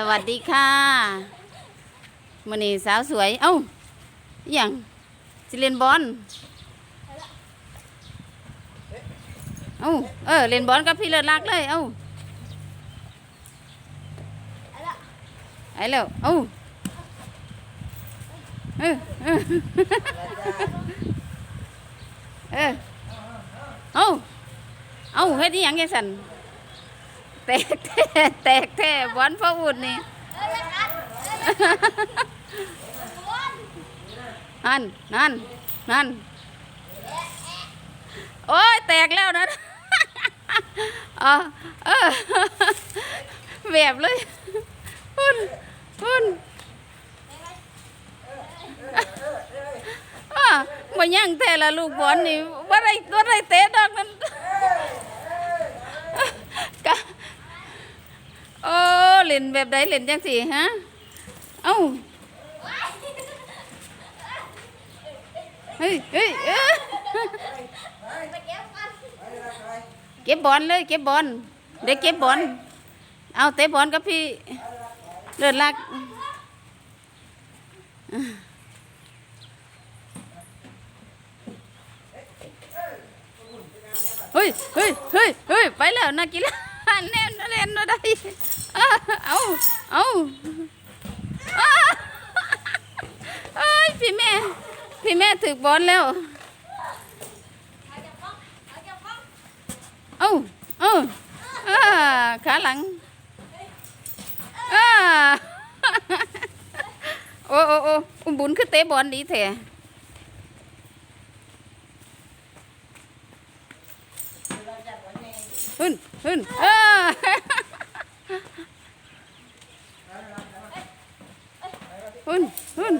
สวัสดีค่ะมันนี่สาวสวย เอ้าอย่างสิเล่นบอลเอ้าเออเล่นบอลกับพี่เลิศรักเลยเอ้าไอ้แล้วเอ้าเออเออเออเอ้าเอ้าเฮ็ดอีหยังจังซั่น แตกแท้แตกแท้บอลพ่ออุ่นนี่นั่นนั่นนั่นโอ้ยแตกแล้วนะเออเออแบบเลยพุ่นพุ่นอ่ามาย่งแต่ละลูกบอลนี่ว่าไรว่าไรเตะดอกนั้นกะโอ้เล่นแบบใดเล่นจังสิฮะ เอ้า เฮ้ยเฮ้ยเอ้ยเก็บบอลเลยเก็บบอลเด็กเก็บบอล เอาเตะบอลกับพี่เลิศลักเฮ้ยเฮ้ยเฮ้ยเฮ้ยไปแล้วนักกีฬาแน่นเล่นมาได้ เอาเอาเอาเอ้ยพี่แม่ พี่แม่ถือบอลแล้ว เอาเอ้าอ่าขาหลังอ่าโอ้โอ้โอ้อุ้มบุญคือเตะบอลดีแท้ขึ้นขึ้นอ่า ขึ้นขึ้น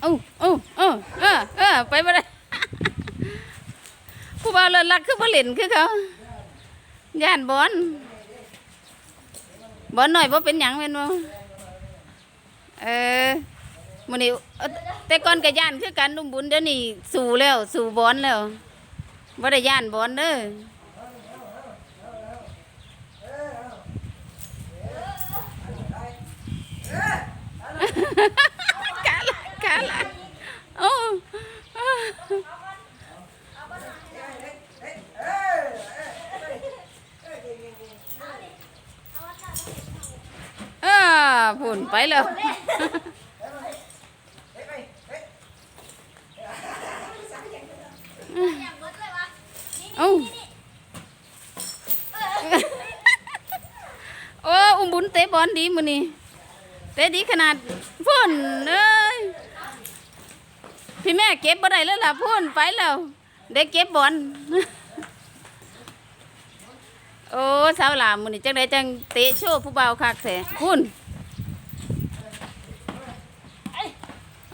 เอ้าเอ้าเอ้าเออเออไปบ่ได้ผู้บ่าวเลิศรักคือบ่เล่นคือเขาย่านบอลบอลหน่อยบ่เป็นหยังแม่นบ่เออมื้อนี้เอ้อแต่ก่อนก็ย่านคือกันนุ่มบุญเดี๋ยวนี้สู่แล้วสู่บอลแล้ว บ่ได้ย่านบอลเด้อขาหลังขาหลังโอ้เออผุ่นไปแล้ว เอ้าโอ้อุ้มบุญเตะบอลดีมือนี้เตะดีขนาดพุ่นเอ้ยพี่แม่เก็บบ่ได้แล้วล่ะพุ่นไปแล้วได้เก็บบอลโอ้สาวหลามมือนี้จังไดจังเตะโชว์ผู้บ่าคักแท้พุ่น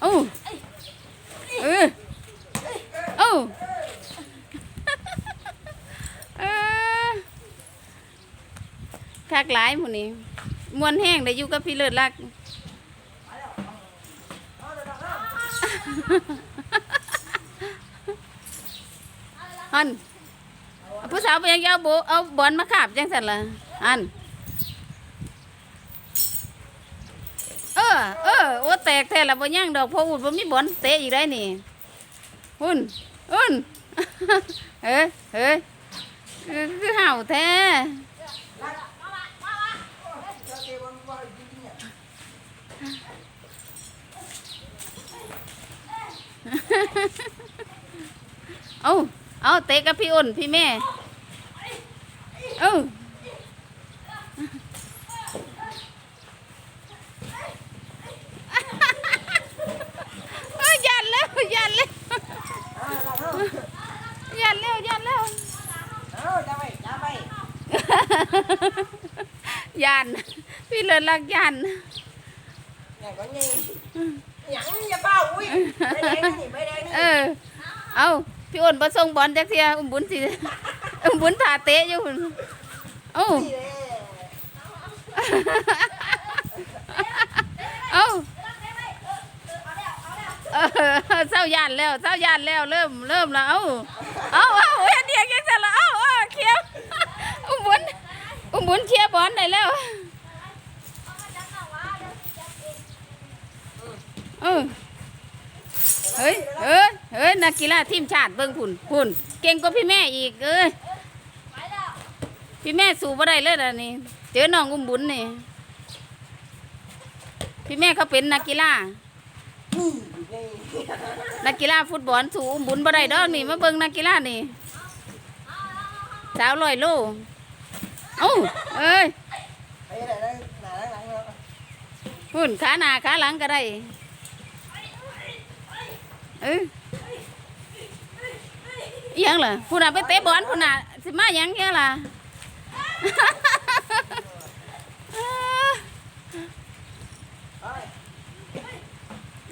เอ้าเออเอ้า เออ คักหลายมื้นี้มวนแห้งได้อยู่กับพี่เลิศรักอันผู้สาวไปยังเอาโบเอาบอลมาขาบจังสันละอันเออเออโอ้แตกแท้ละบ่ย่างดอกพออุ่นบ่มีบอลเตะอีกได้นี่อุ่นอุ่นเฮ้ยเฮ้ยคือคือเห่าแท้ เอาเอาเตะกับพี่อ้นพี่แม่เอาเอ้ยยันแล้วยันแล้วยันแล้วยันแล้วเอาจะไปจะไปยันพี่เลิศรักยันอย่างก็งี้ หยังอย่าเป้าอุ้ยไปแดงนี่ไปแดงนี่เออ เอาพี่อ้นประส่งบอลจักเทียอุ้มบุญสิอุ้มบุญถ่าเตะอยู่พุ่นเอ้านี่แหละเอ้าเออเศร้าย่านแล้วเศร้าย่านแล้วเริ่มเริ่มแล้วเอ้าเอ้าเอ้าเฮ็ดเดียกยังซั่นละเอ้าเอ้าเคลียร์อุ้มบุญอุ้มบุญเคลียร์บอลได้แล้ว เออเฮ้ยเฮ้ยเฮ้ยนักกีฬาทีมชาติเบิ่งพุ่นพุ่นเก่งกว่าพี่แม่อีกเอ้ยพี่แม่สู้บ่ได้เลยล่ะนี่เจอน้องอุ้มบุญนี่พี่แม่เขาเป็นนักกีฬานี่นี่นักกีฬาฟุตบอลสูอุ้มบุญบ่ได้ดอกนี่มาเบิ่งนักกีฬานี่สาวลอยโลเอ้าเอ้ยไปไหนได้หนาหลังแล้วหุ่นขาหน้าขาหลังก็ได้ เออยังเล่ะผู้น่ะไปเตะบอลผู้น่ะสิมายังแค่ล่ะ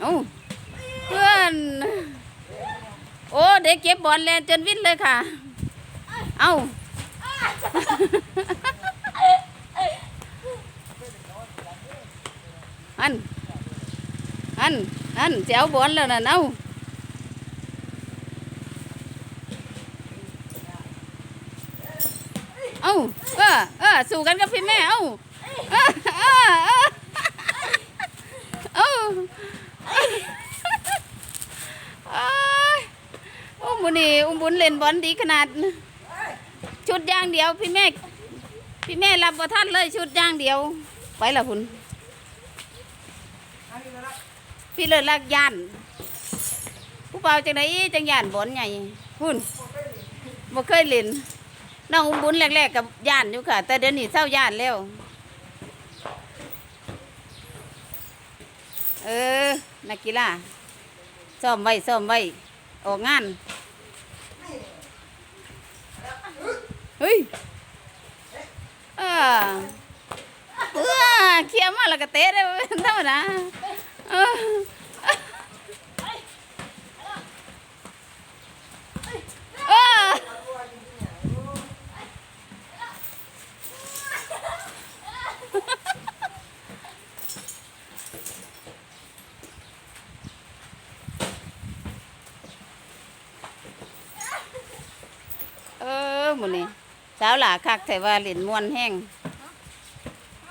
เอ้เพื่อน โอ้เด็กเก็บบอลแลนจนวิ่นเลยค่ะ เอ้าอัน อัน อันเจ้าบอลแล้วนะเอ้า อ้าเออเออสู้กันกับพี่แม่ เอ้าเออเออเออเอ้าอ้ายอุ้มบุญนี่อุ้มบุญเล่นบอลดีขนาด ชุดย่างเดียวพี่แม่ พี่แม่รับประทันเลยชุดย่างเดียว ไปละคุณพี่เลิศลักยานผู้เป่าจังไหนจังยานบอลใหญ่คุณบ่เคยเล่น น้องอุ้มบุญแรกๆกับย่านอยู่ค่ะ แต่เดี๋ยวนี้เศร้าย่านแล้ว เออ นักกีฬาซ้อมไว้ซ้อมไว้ออกงานเฮ้ยเออเออเคลียมาแล้วก็เตะได้ธรรมดาเออ หมื้นี้สาวหลาคักแต่ว่าเล่นมวนแห้ง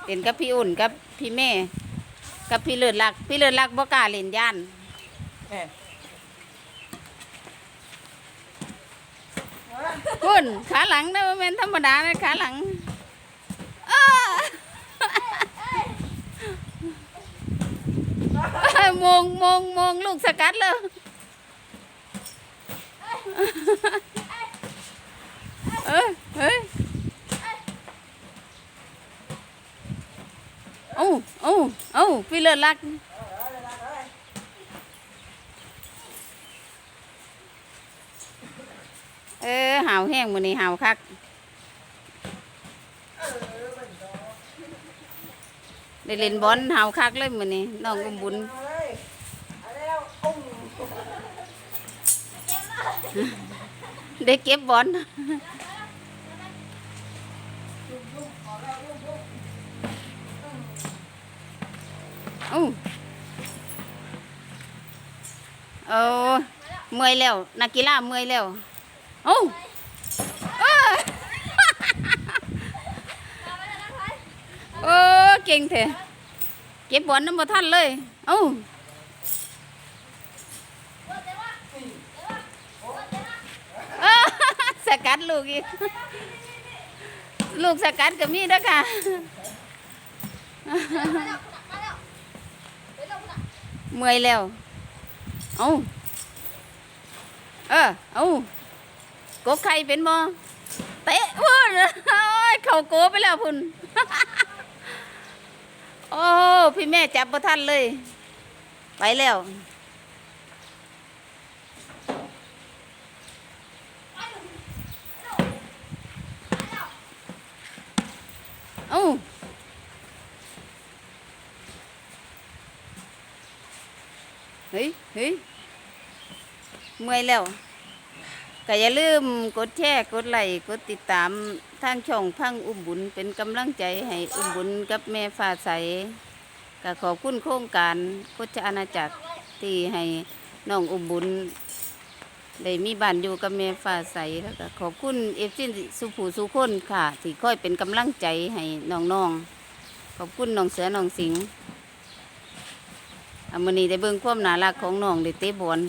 เล่นกับพี่อุ่นกับพี่แม่ กับพี่เลิศลัก พี่เลิศลักบ่กล้าเล่นย่านคุณขาหลังนะบ่แม่นธรรมดานะขาหลังมงมงมงลูกสกัดเลย เอ้ยเฮ้ยเอ้าเอ้าเอ้าพี่เลิศลักเออหาวแห้งมือนี้หาวคักได้เล่นบอลหาวคักเลยมือนี้น้องอุ้มบุญได้เก็บบอล เอ้เอเมื่อยแล้ว นักกีฬาเมื่อยแล้วเอ้าเอ้ยโอ้เก่งแท้เก็บบอลน้ำบ่ทันเลยเอ้าสกัดลูกอีก ลูกสกัดก็มีด้อค่ะ เมื่อยแล้ว เอ้าเออ เอ้ากบไข่เป็นบ่เตะพุ่นโอ้ยเข่าโกไปแล้วพุ่น โอ้พี่แม่จับบ่ทันเลย ไปแล้วเอ้า เฮ้ยเฮ้ยเมื่อยแล้วก็อย่าลืมกดแชร์กดไลค์กดติดตามทางช่องพังอุ้มบุญเป็นกำลังใจให้อุ้มบุญกับแม่ฟ้าใสก็ขอบคุณโครงการโคชอาณาจักรที่ให้น้องอุ้มบุญได้มีบ้านอยู่กับแม่ฟ้าใสแล้วก็ขอบคุณเอฟซีสุผูสุคนค่ะที่คอยเป็นกำลังใจให้น้องๆขอบคุณน้องเสือน้องสิงห์ อามือนี้ได้เบิ่งความน่ารักของน้องได้เตะบอล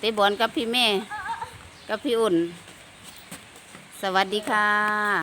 เตะบอลกับพี่แม่ กับพี่อุ่น สวัสดีค่ะ